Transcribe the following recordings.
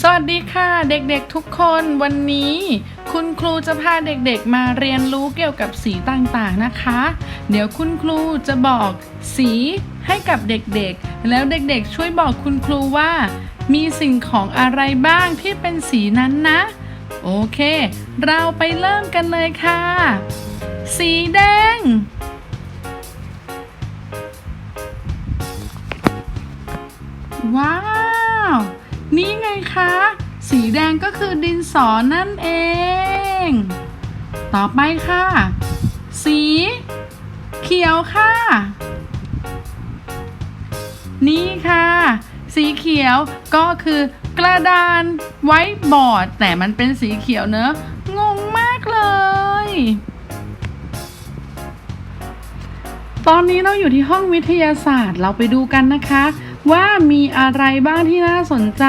สวัสดีค่ะเด็กๆทุกคนวันนี้ คุณครูจะพาเด็กๆมาเรียนรู้เกี่ยวกับสีต่างๆนะคะ เดี๋ยวคุณครูจะบอกสีให้กับเด็กๆ แล้วเด็กๆช่วยบอกคุณครูว่า มีสิ่งของอะไรบ้างที่เป็นสีนั้นนะ โอเค เราไปเริ่มกันเลยค่ะ สีแดง ว้าว สีแดงก็คือดินสอนั่นเอง ต่อไปค่ะ สี เขียวค่ะ นี่ค่ะ สีเขียวก็คือกระดานไว้บอร์ด แต่มันเป็นสีเขียวเนอะงงมากเลย ตอนนี้เราอยู่ที่ห้องวิทยาศาสตร์เราไปดูกันนะคะ ว่ามีอะไรบ้างที่น่าสนใจ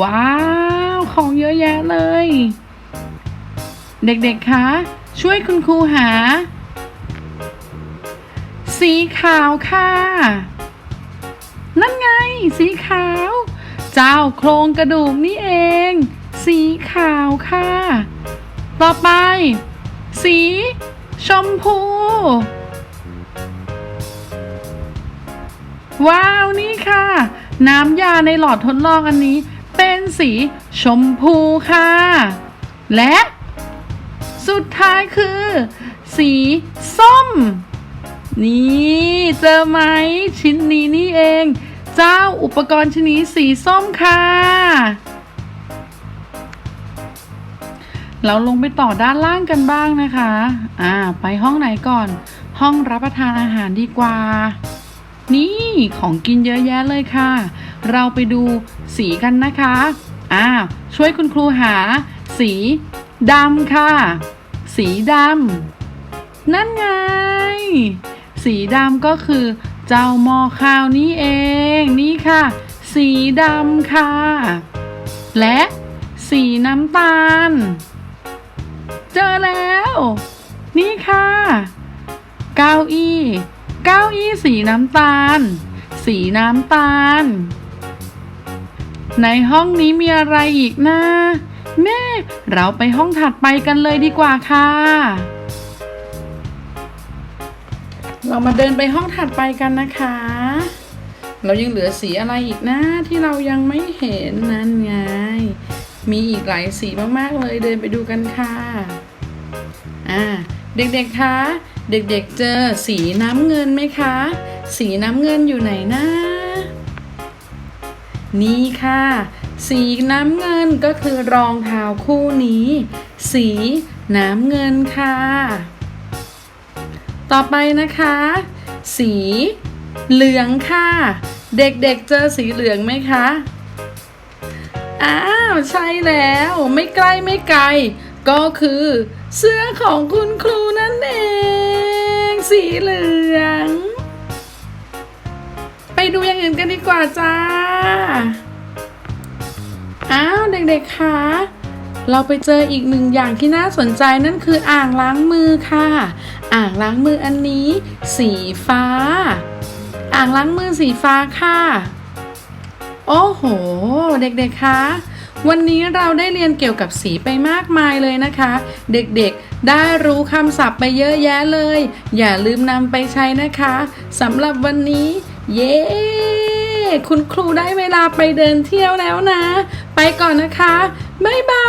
ว้าว ของเยอะแยะเลย เด็กๆ คะ ช่วยคุณครูหา สีขาวค่ะ นั่นไง สีขาว เจ้าโครงกระดูกนี่เอง สีขาวค่ะ ต่อไป สีชมพู ว้าว นี่ค่ะ น้ำยาในหลอดทดลองอันนี้ สีชมพูค่ะ และสุดท้ายคือ สีส้ม นี่เจอไหมชิ้นนี้นี่เอง เจ้าอุปกรณ์ชิ้นนี้สีส้มค่ะเราลงไปต่อด้านล่างกันบ้างนะคะ อ่า ไปห้องไหนก่อน ห้องรับประทานอาหารดีกว่า นี่ของกินเยอะแยะเลยค่ะ เราไปดูสีกันนะคะอ่าช่วยคุณครูหา สีดำค่ะ สีดำนั่นไง สีดำก็คือ เจ้าหม้อข้าวนี่เอง นี่ค่ะ สีดำค่ะ และสีน้ำตาล เจอแล้ว นี่ค่ะ เก้าอี้ เก้าอี้สีน้ำตาล สีน้ำตาล ในห้องนี้มีอะไรอีกนะแม่ เราไปห้องถัดไปกันเลยดีกว่าค่ะ เรามาเดินไปห้องถัดไปกันนะคะ เรายังเหลือสีอะไรอีกนะที่เรายังไม่เห็นนั่นไง มีอีกหลายสีมากๆเลยเดินไปดูกันค่ะ อ่า เด็กๆคะ เด็กๆเจอสีน้ำเงินไหมคะ สีน้ำเงินอยู่ไหนนะ นี่ค่ะ สีน้ำเงินก็คือรองเท้าคู่นี้ สีน้ำเงินค่ะ ต่อไปนะคะ สีเหลืองค่ะ เด็กๆเจอสีเหลืองไหมคะอ้าวใช่แล้ว ไม่ใกล้ไม่ไกล ก็คือ เสื้อของคุณครู เหลือง ไปดูอย่างอื่นกันดีกว่าจ้า อ้าวเด็กๆคะเราไปเจออีกหนึ่งอย่างที่น่าสนใจนั่นคืออ่างล้างมือค่ะ อ่างล้างมืออันนี้ สีฟ้า อ่างล้างมือสีฟ้าค่ะ โอ้โห เด็กๆคะวันนี้เราได้เรียนเกี่ยวกับสีไปมากมายเลยนะคะ เด็กๆ ได้รู้คำศัพท์ไปเยอะแยะเลย อย่าลืมนำไปใช้นะคะสำหรับวันนี้ เย้ คุณครูได้เวลาไปเดินเที่ยวแล้วนะ ไปก่อนนะคะ บ๊ายบา